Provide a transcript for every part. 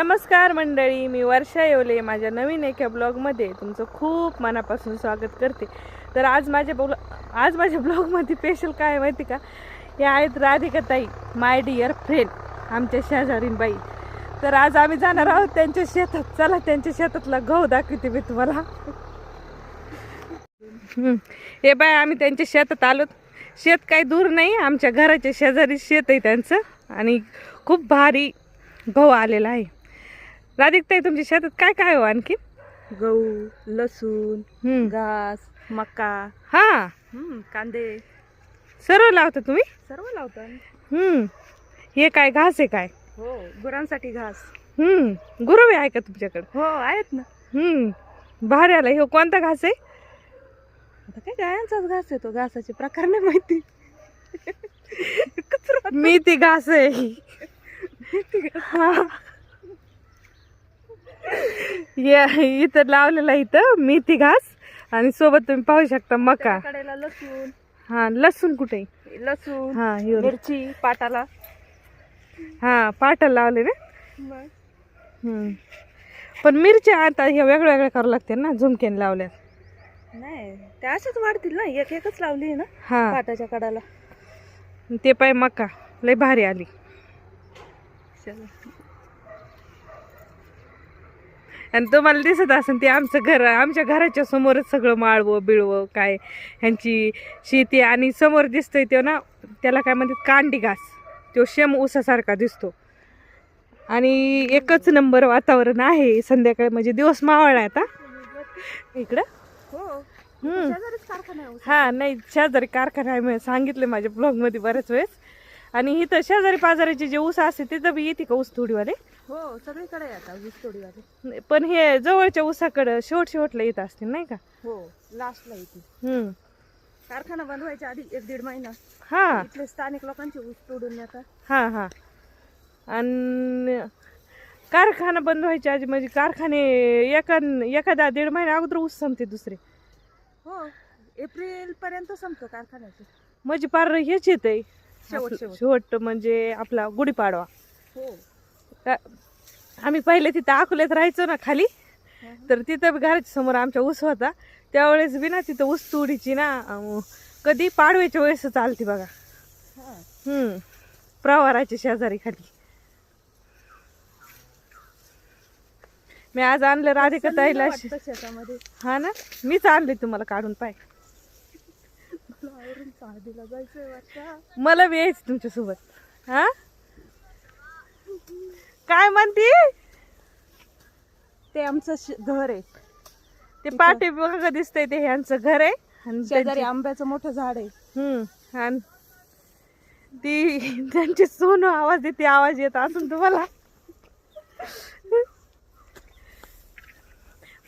नमस्कार मंडळी मी वर्षा येवले. माझ्या नवीन एका ब्लॉगमध्ये तुमचं खूप मनापासून स्वागत करते. तर आज माझ्या ब्लॉ आज माझ्या ब्लॉगमध्ये स्पेशल काय माहिती का? हे आहेत राधिका ताई माय डिअर फ्रेंड आमच्या शेजारीन बाई. तर आज आम्ही जाणार आहोत त्यांच्या शेतात. चला त्यांच्या शेतातला गहू दाखवते मी तुम्हाला. हे बाय आम्ही त्यांच्या शेतात आलो. शेत काही दूर नाही आमच्या घराच्या शेजारी शेत आहे त्यांचं. आणि खूप भारी गहू आलेला आहे. राधिकताई तुमच्या शेतात काय काय हो आणखी? गहू लसूण. घास मका. हा. कांदे. सर्व लावता तुम्ही? सर्व लावतो हम्म. हे काय घास आहे काय? हो गुरांसाठी घास. हम्म. गुरु आहे का तुमच्याकडे? हो आहेत ना. हम्म. भारी आला हे कोणता घास आहे? आता काय गायांचाच घास येतो घासाचे प्रकार नाही माहिती. कचरा. मेथी घास आहे. या इथं लावलेला इथं मेथी घास. आणि सोबत तुम्ही पाहू शकता मका. कडेला लसूण. हा लसूण कुठे लसूण हा हिवर मिरची पाटाला. हा पाटल लावले ना? हम्म. पण मिरच्या आता ह्या वेगळ्या वेगळ्या करावं लागते ना झुमक्याने लावल्यात. नाही ते अशाच वाढतील ना एक एकच लावली आहे ना हा. पाटाच्या कडाला ते पाय मका लय भारी आली. आणि तुम्हाला दिसत असेल ते आमचं घर आमच्या घराच्या समोरच सगळं माळवं बिळवं काय ह्यांची शेती आणि समोर दिसतोय तो ना त्याला काय म्हणतात कांडी घास. तो शेम ऊसासारखा दिसतो. आणि एकच नंबर वातावरण आहे संध्याकाळी म्हणजे दिवस मावळला आता. इकडं? हो. हा नाही शेजारी कारखाना आहे मी सांगितले माझ्या ब्लॉगमध्ये बऱ्याच वेळेस. आणि इथं शेजारी पाजाराचे जे ऊस असते तिथं बी येते का ऊस थोडीवाले हो सगळीकडे आहे आता तोडीवाले. पण हे जवळच्या ऊसाकडं शेवट शेवटला येत असतील नाही का? हो लास्टला येते हम्म. कारखाना बंद व्हायच्या आधी एक दीड महिना. हा. इथले स्थानिक लोकांचे ऊस तोडून नेतात. हा हा. आणि कारखाना बंद व्हायच्या आधी म्हणजे कारखाने एका एखादा दीड महिना अगोदर ऊस संपते दुसरे. हो एप्रिल पर्यंत संपतो कारखान्याचे. म्हणजे पार हेच येतंय. शेवट, शेवट. शेवट म्हणजे आपला गुढीपाडवा. हो. का- आम्ही पहिले तिथं अकोल्यात राहायचो ना खाली तर तिथं घराच्या समोर आमच्या ऊस होता. त्यावेळेस बी ना तिथं ऊस तोडीची ना कधी पाडव्याच्या वेळेस चालते बघा. हम्म प्रवाराच्या शेजारी खाली. मी आज आणलं राधिका ताईला हा ना? मीच आणले तुम्हाला काढून पाय. मला बी यायचं तुमच्यासोबत. हा? काय म्हणती? ते आमचं श- घर आहे. ते पाटे बघा दिसतंय ते ह्यांचं घर आहे. आणि शेजारी त्यांची- आंब्याचं मोठं झाड आहे. हम्म. आणि ती त्यांची सोनू आवाज देते आवाज येत असून तुम्हाला.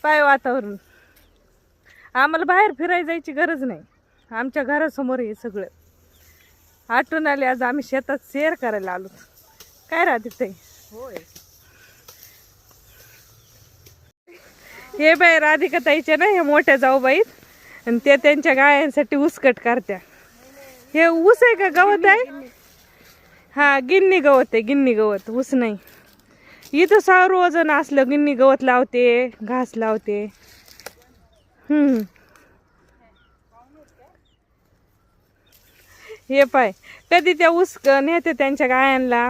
पाय वातावरण. आम्हाला बाहेर फिरायला जायची गरज नाही. आमच्या घरासमोर हे सगळं. आठवण आले आज आम्ही शेतात शेअर करायला आलो. काय राहते ते होय. हे बाई राधिका ताईच्या ना हे मोठ्या जाऊबाईत आणि ते त्यांच्या गायांसाठी उसकट करत्या. हे ऊस आहे का गवत आहे? हा गिन्नी गवत आहे गिन्नी गवत ऊस नाही. इथं सारं वजन असलं गिन्नी गवत लावते घास लावते. हम्म. हे पाय कधी त्या उस नेते त्यांच्या गायांना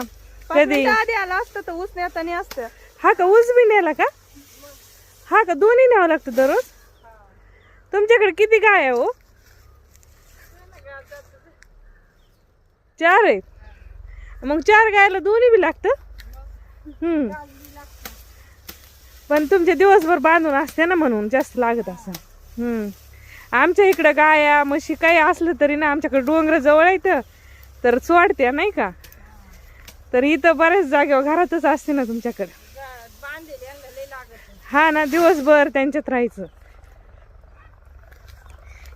कधी? आधी आला असतं तर ऊस नेतानी असतं. हा का? ऊस बी नेला का? हा का? दोन्ही न्यावं लागतं दररोज? तुमच्याकडे किती गाय आहे हो? चार आहेत. मग चार गायला दोन्ही बी लागतं? हम्म. पण तुमचे दिवसभर बांधून असते ना म्हणून जास्त लागत असं. हम्म. आमच्या इकडं गाया म्हशी काही असलं तरी ना आमच्याकडे डोंगर जवळ आहे तर सोडत्या नाही का? तर इथं बऱ्याच जागेवर घरातच असते ना तुमच्याकडे. हा ना दिवसभर त्यांच्यात राहायचं.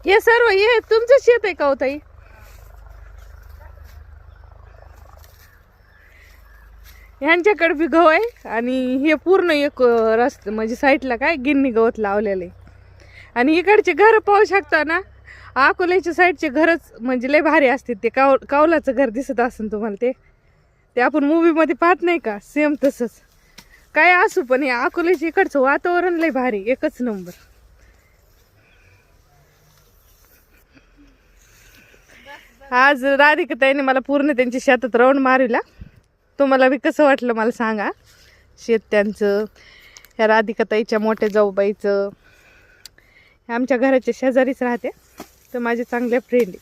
हे सर्व हे तुमचं शेत आहे का हो ताई? ह्यांच्याकडे बी गहू आहे आणि हे पूर्ण एक रस्ते म्हणजे साईडला काय गिन्नी गवत लावलेलं आहे. आणि इकडचे घर पाहू शकता ना अकोल्याच्या साईडचे घरच म्हणजे लय भारी असते ते. काव कावलाचं घर दिसत असेल तुम्हाला ते. ते आपण मूवीमध्ये पाहत नाही का? सेम तसंच. काय असू पण हे अकोल्याच्या इकडचं वातावरण लय भारी एकच नंबर आज राधिकताईने मला पूर्ण त्यांच्या शेतात राऊंड मारविला तुम्हाला बी कसं वाटलं मला सांगा. शेत त्यांचं ह्या राधिकताईच्या मोठ्या जाऊबाईचं. आमच्या घराच्या शेजारीच राहते. तर माझे चांगले फ्रेंड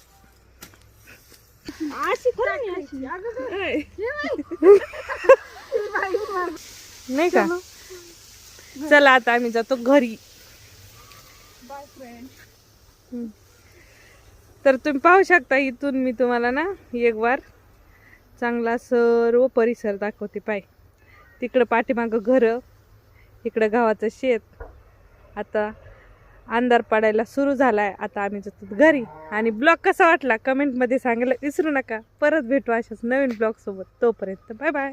नाही का? चला. आता आम्ही जातो घरी. तर तुम्ही पाहू शकता इथून मी तुम्हाला ना एक वार चांगला सर्व परिसर दाखवते पाय. तिकडं पाठीमागं घरं इकडं गावाचं शेत. आता अंधार पडायला सुरू झालाय. आता आम्ही जातो घरी. आणि ब्लॉग कसा वाटला? कमेंटमध्ये सांगायला विसरू नका. परत भेटू अशाच नवीन ब्लॉगसोबत. तोपर्यंत बाय बाय.